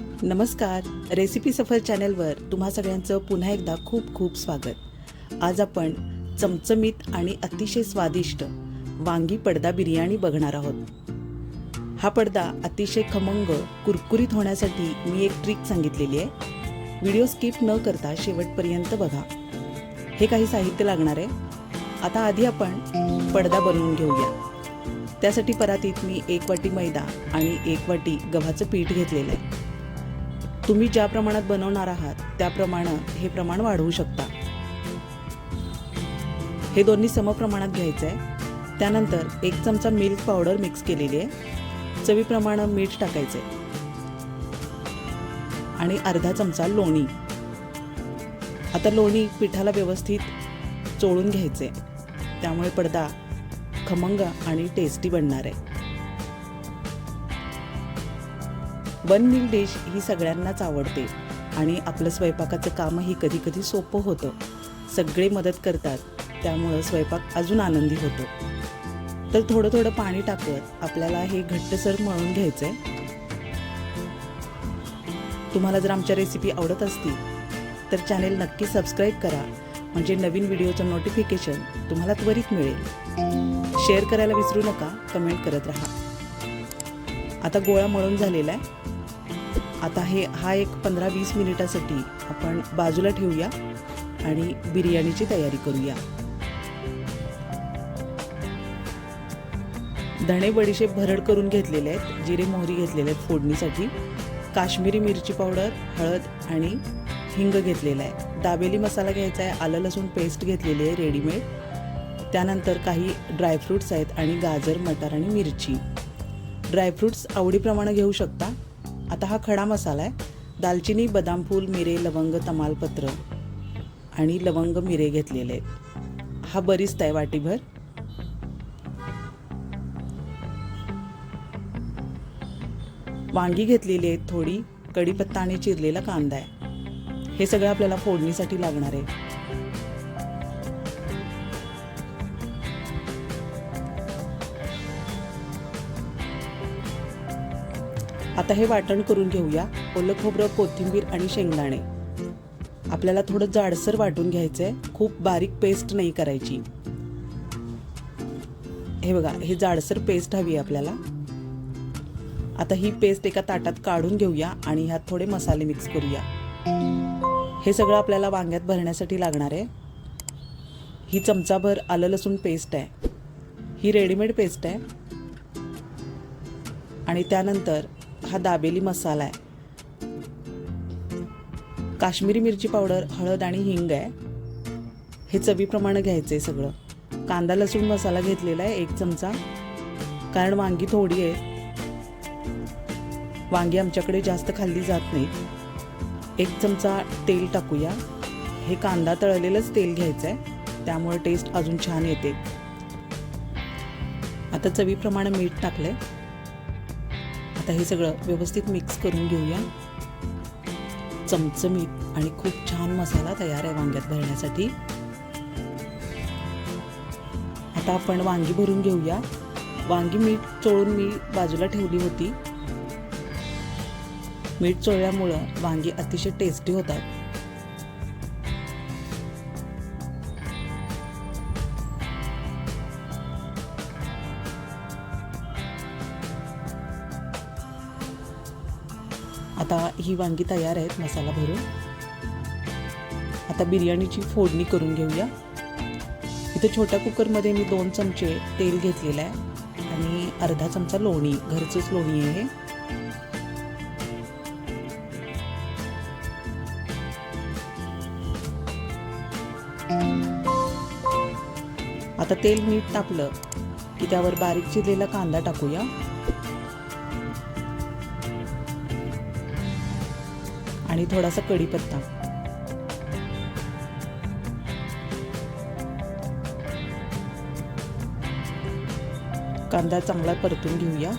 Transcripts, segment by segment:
नमस्कार. रेसिपी सफर चॅनलवर तुम्हा सगळ्यांचं पुन्हा एकदा खूप खूप स्वागत. आज आपण चमचमीत आणि अतिशय स्वादिष्ट वांगी पडदा बिर्याणी बघणार आहोत. हा पडदा अतिशय खमंग कुरकुरीत होण्यासाठी मी एक ट्रिक सांगितलेली आहे. व्हिडिओ स्किप न करता शेवटपर्यंत बघा. हे काही साहित्य लागणार आहे. आता आधी आपण पडदा बनवून घेऊया. त्यासाठी परातीत मी एक वाटी मैदा आणि एक वाटी गव्हाचं पीठ घेतलेलं आहे. तुम्ही ज्या प्रमाणात बनवणार आहात त्याप्रमाणे हे प्रमाण वाढवू शकता. हे दोन्ही समप्रमाणात घ्यायचं आहे त्यानंतर एक चमचा मिल्क पावडर मिक्स केलेली आहे. चवीप्रमाणे मीठ टाकायचं आहे आणि अर्धा चमचा लोणी. आता लोणी पिठाला व्यवस्थित चोळून घ्यायचे त्यामुळे पडदा खमंग आणि टेस्टी बनणार आहे. वन मिल डिश ही सगळ्यांनाच आवडते. आणि आपलं स्वयंपाकाचं कामही कधी कधी सोपं होतं. सगळे मदत करतात. त्यामुळं स्वयंपाक अजून आनंदी होतो. तर थोडं थोडं पाणी टाकत आपल्याला हे घट्टसर मळून घ्यायचं आहे तुम्हाला जर आमच्या रेसिपी आवडत असतील तर चॅनेल नक्की सबस्क्राईब करा. म्हणजे नवीन व्हिडिओचं नोटिफिकेशन तुम्हाला त्वरित मिळेल. शेअर करायला विसरू नका. कमेंट करत राहा. आता गोळा मळून झालेला आहे आता हे हा एक पंधरा वीस मिनिटासाठी आपण बाजूला ठेवूया आणि बिर्याणीची तयारी करूया. धणे बडीशेप भरड करून घेतलेले आहेत जिरे मोहरी घेतलेले आहेत फोडणीसाठी. काश्मीरी मिरची पावडर हळद आणि हिंग घेतलेला आहे. दाबेली मसाला घ्यायचा आहे आलं लसूण पेस्ट घेतलेली आहे रेडीमेड. त्यानंतर काही ड्रायफ्रूट्स आहेत आणि गाजर मटार आणि मिरची. ड्रायफ्रूट्स आवडीप्रमाणे घेऊ शकता. आता हा खडा मसाला आहे. दालचिनी बदाम फूल मिरे लवंग तमालपत्र आणि लवंग मिरे घेतलेले आहेत. हा बरीच आहे वाटीभर. वांगी घेतलेली आहेत थोडी. कढीपत्ता आणि चिरलेला कांदा आहे. हे सगळं आपल्याला फोडणीसाठी लागणार आहे. आता हे वाटण करून घेऊया. ओलं खोबरं कोथिंबीर आणि शेंगदाणे. आपल्याला थोडं जाडसर वाटून घ्यायचंय. खूप बारीक पेस्ट नाही करायची. हे बघा हे जाडसर पेस्ट हवी आहे आपल्याला. आता ही पेस्ट एका ताटात काढून घेऊया आणि ह्यात थोडे मसाले मिक्स करूया. हे सगळं आपल्याला वांग्यात भरण्यासाठी लागणार आहे. ही चमचाभर आलं लसूण पेस्ट आहे. ही रेडीमेड पेस्ट आहे. आणि त्यानंतर हा दाबेली मसाला आहे. काश्मीरी मिरची पावडर हळद आणि हिंग आहे. हे चवीप्रमाणे घ्यायचं आहे सगळं. कांदा लसूण मसाला घेतलेला आहे एक चमचा. कारण वांगी थोडी आहे. वांगी आमच्याकडे जास्त खाल्ली जात नाही. एक चमचा तेल टाकूया. हे कांदा तळलेलंच तेल घ्यायचं आहे त्यामुळे टेस्ट अजून छान येते. आता चवीप्रमाणे मीठ टाकलं आहे आता हे सगळं व्यवस्थित मिक्स करून घेऊया. चमचमीत आणि खूप छान मसाला तयार आहे वांग्यात भरण्यासाठी. आता आपण वांगी भरून घेऊया. वांगी मीठ चोळून मी बाजूला ठेवली होती. मीठ चोळल्यामुळं वांगी अतिशय टेस्टी होतात. ही वांगी तयार आहेत मसाला भरून. आता बिर्याणीची फोडणी करून घेऊया. इथे छोट्या कुकरमध्ये मी दोन चमचे तेल घेतलेलं आहे आणि अर्धा चमचा लोणी घरचंच लोणी आहे. आता तेल मीठ तापलं की त्यावर बारीक चिरलेला कांदा टाकूया. आणि थोडासा कढीपत्ता. कांदा चांगला परतून घेऊया.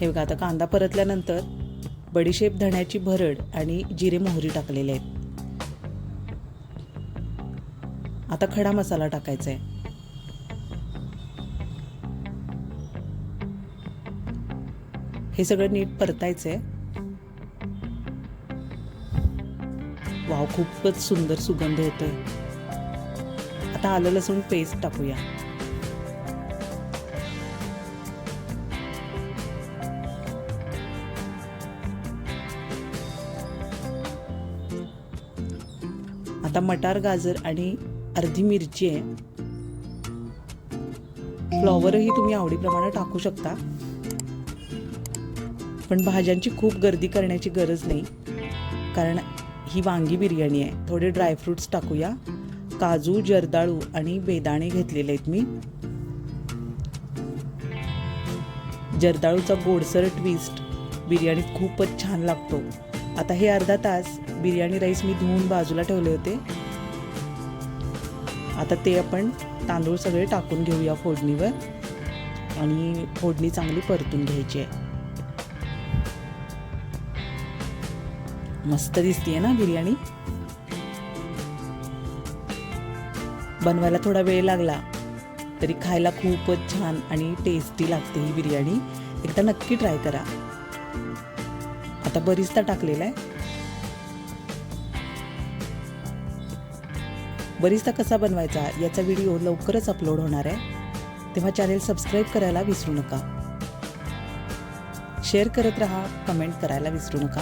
हे बघा आता कांदा परतल्यानंतर बडीशेप धण्याची भरड आणि जिरे मोहरी टाकलेले आहेत. आता खडा मसाला टाकायचा आहे हे सगळं नीट परतायचं आहे वाव खूपच सुंदर सुगंध येतोय. आता आलं लसूण पेस्ट टाकूया. आता मटार गाजर आणि अर्धी मिरची आहे. फ्लॉवरही तुम्ही आवडीप्रमाणे टाकू शकता. पण भाज्यांची खूप गर्दी करण्याची गरज नाही. कारण ही वांगी बिर्याणी आहे. थोडे ड्रायफ्रुट्स टाकूया. काजू जर्दाळू आणि बेदाणे घेतलेले आहेत मी. जर्दाळूचा गोडसर ट्विस्ट बिर्याणीत खूपच छान लागतो. आता हे अर्धा तास बिर्याणी राईस मी धुवून बाजूला ठेवले होते. आता ते आपण तांदूळ सगळे टाकून घेऊया फोडणीवर. आणि फोडणी चांगली परतून घ्यायची आहे. मस्त दिसतीये ना बिर्याणी? बनवायला थोडा वेळ लागला तरी खायला खूपच छान आणि टेस्टी लागते ही बिर्याणी. एकदा नक्की ट्राय करा. आता बरीचदा टाकलेला आहे. बरिस्ता कसा बनवायचा याचा व्हिडिओ लवकरच अपलोड होणार आहे. तेव्हा चॅनेल सबस्क्राईब करायला विसरू नका. शेअर करत राहा कमेंट करायला विसरू नका.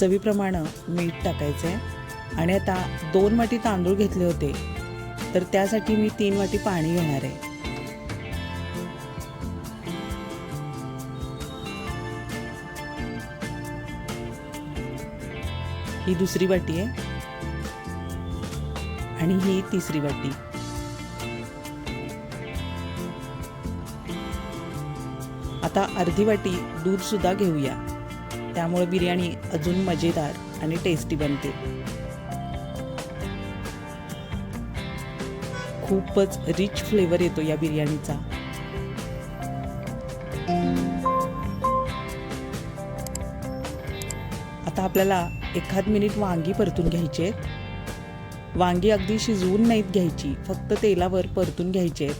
चवीप्रमाणे मीठ टाकायचं आहे आणि आता दोन वाटी तांदूळ घेतले होते. तर त्यासाठी मी तीन वाटी पाणी घेणार आहे. ही दुसरी वाटी आहे. आणि ही तिसरी वाटी. आता अर्धी वाटी दूध सुद्धा घेऊया. त्यामुळे बिर्याणी अजून मजेदार आणि टेस्टी बनते. खूपच रिच फ्लेवर येतो या बिर्याणीचा. आता आपल्याला एखाद मिनिट वांगी परतून घ्यायची आहेत वांगी अगदी शिजवून नाहीत घ्यायची फक्त तेलावर परतून घ्यायची आहेत.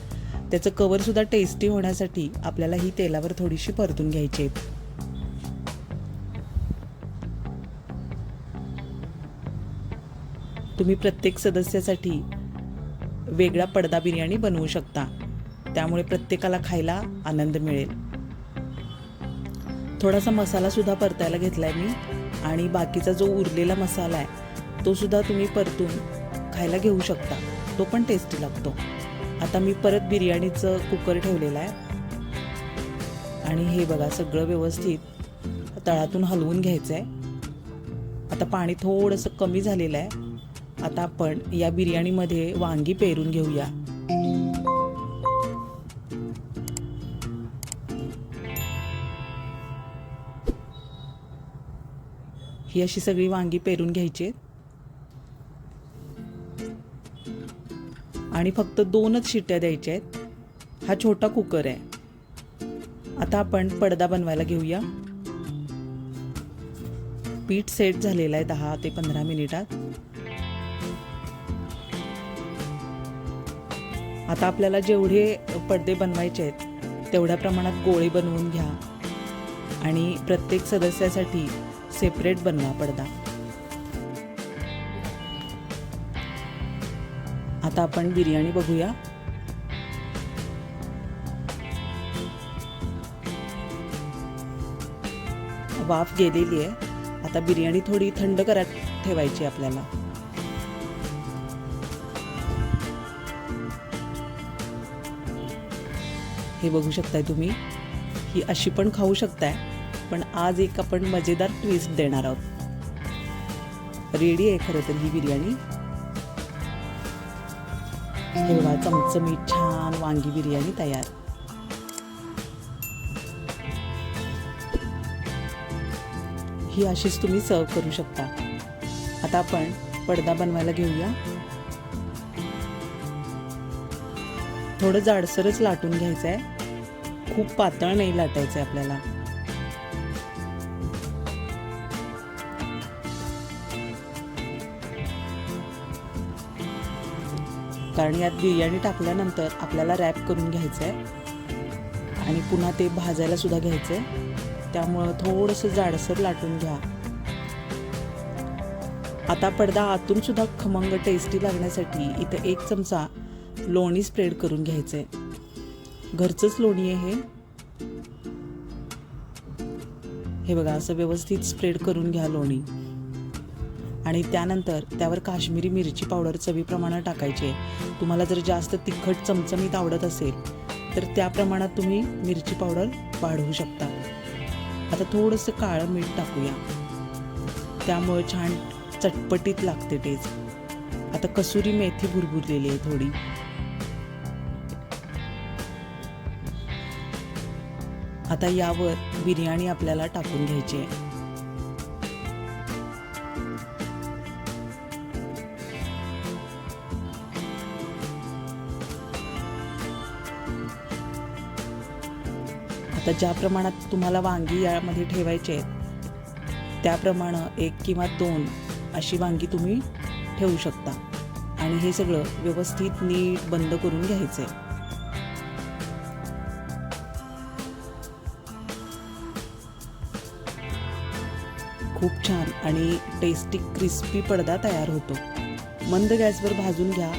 त्याचं कवरसुद्धा टेस्टी होण्यासाठी आपल्याला ही तेलावर थोडीशी परतून घ्यायची आहेत. तुम्ही प्रत्येक सदस्यासाठी वेगळा पडदा बिर्याणी बनवू शकता. त्यामुळे प्रत्येकाला खायला आनंद मिळेल. थोडासा मसालासुद्धा परतायला घेतला आहे मी. आणि बाकीचा जो उरलेला मसाला आहे तोसुद्धा तुम्ही परतून खायला घेऊ शकता. तो पण टेस्टी लागतो. आता मी परत बिर्याणीचं कुकर ठेवलेलं आहे. आणि हे बघा सगळं व्यवस्थित तळातून हलवून घ्यायचं आहे आता पाणी थोडंसं कमी झालेलं आहे. आता आपण या बिर्याणीमध्ये वांगी पेरून घेऊया. ही अशी सगळी वांगी पेरून घ्यायची आणि फक्त दोनच शिट्ट्या द्यायच्या आहेत. हा छोटा कुकर आहे. आता आपण पडदा बनवायला घेऊया. पीठ सेट झालेलं आहे दहा ते पंधरा मिनिटात. आता आपल्याला जेवढे पडदे बनवायचे आहेत तेवढ्या प्रमाणात गोळे बनवून घ्या. आणि प्रत्येक सदस्यासाठी सेपरेट बनवा पडदा. आता आपण बिर्याणी बघूया. वाफ गेलेली आहे. आता बिर्याणी थोडी थंड करत ठेवायची आपल्याला. हे बघू शकताय तुम्ही. ही अशी पण खाऊ शकताय. पण आज एक आपण मजेदार ट्विस्ट देणार आहोत. रेडी आहे खरं तर ही बिर्याणी? हिरवा चमचमीत छान वांगी बिर्याणी तयार. ही अशीच तुम्ही सर्व करू शकता. आता आपण पडदा बनवायला घेऊया. थोडं जाडसरच लाटून घ्यायचं आहे खूप पातळ नाही लाटायचं आहे आपल्याला. कारण यात बिर्याणी टाकल्यानंतर आपल्याला रॅप करून घ्यायचं आहे आणि पुन्हा ते भाजायला सुद्धा घ्यायचं आहे त्यामुळं थोडंसं जाडसर लाटून घ्या. आता पडदा आतून सुद्धा खमंग टेस्टी लागण्यासाठी इथं एक चमचा लोणी स्प्रेड करून घ्यायचं आहे घरचंच लोणी आहे हे. हे बघा असं व्यवस्थित स्प्रेड करून घ्या लोणी. आणि त्यानंतर त्यावर काश्मीरी मिरची पावडर चवीप्रमाणे टाकायची आहे. तुम्हाला जर जास्त तिखट चमचमीत आवडत असेल तर त्या प्रमाणात तुम्ही मिरची पावडर वाढवू शकता. आता थोडंसं काळं मीठ टाकूया. त्यामुळे छान चटपटीत लागते टेस्ट आता कसुरी मेथी भुरभुरलेली आहे थोडी. आता यावर बिर्याणी आपल्याला टाकून घ्यायची आहे. आता ज्या प्रमाणात तुम्हाला वांगी यामध्ये ठेवायचे आहेत त्याप्रमाणे एक किंवा दोन अशी वांगी तुम्ही ठेवू शकता. आणि हे सगळं व्यवस्थित नीट बंद करून घ्यायचं आहे खूप छान आणि टेस्टी क्रिस्पी पडदा तयार होतो. मंद गॅसवर भाजून घ्या.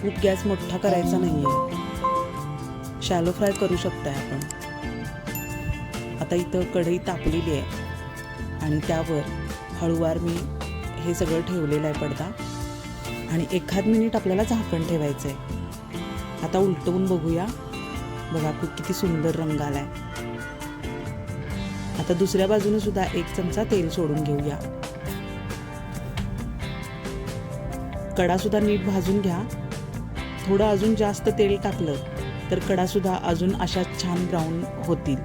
खूप गॅस मोठा करायचा नाही आहे शॅलो फ्राय करू शकताय आपण. आता इथं कढई तापलेली आहे. आणि त्यावर हळूवार मी हे सगळं ठेवलेलं आहे पडदा. आणि एखाद मिनिट आपल्याला झाकण ठेवायचं आहे. आता उलटवून बघूया. बघा खूप किती सुंदर रंग आलाय. आता दुसऱ्या बाजूने सुद्धा एक चमचा तेल सोडून घेऊया. कडा सुद्धा नीट भाजून घ्या. थोडं अजून जास्त तेल टाकलं तर कडा सुद्धा अजून अशा छान ब्राऊन होतील.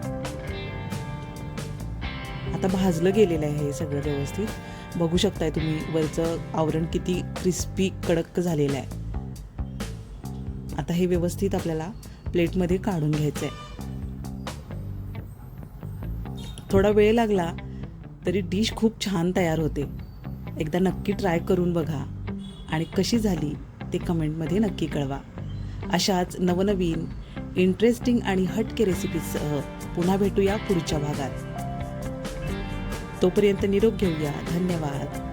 आता भाजलं गेलेलं आहे हे सगळं व्यवस्थित. बघू शकताय तुम्ही वरचं आवरण किती क्रिस्पी कडक झालेलं आहे. आता हे व्यवस्थित आपल्याला प्लेटमध्ये काढून घ्यायचं आहे थोडा वेळ लागला तरी डिश खूप छान तयार होते. एकदा नक्की ट्राय करून बघा. आणि कशी झाली ते कमेंटमध्ये नक्की कळवा. अशाच नवनवीन इंटरेस्टिंग आणि हटके रेसिपीसह पुन्हा भेटूया पुढच्या भागात. तोपर्यंत निरोप घेऊया. धन्यवाद.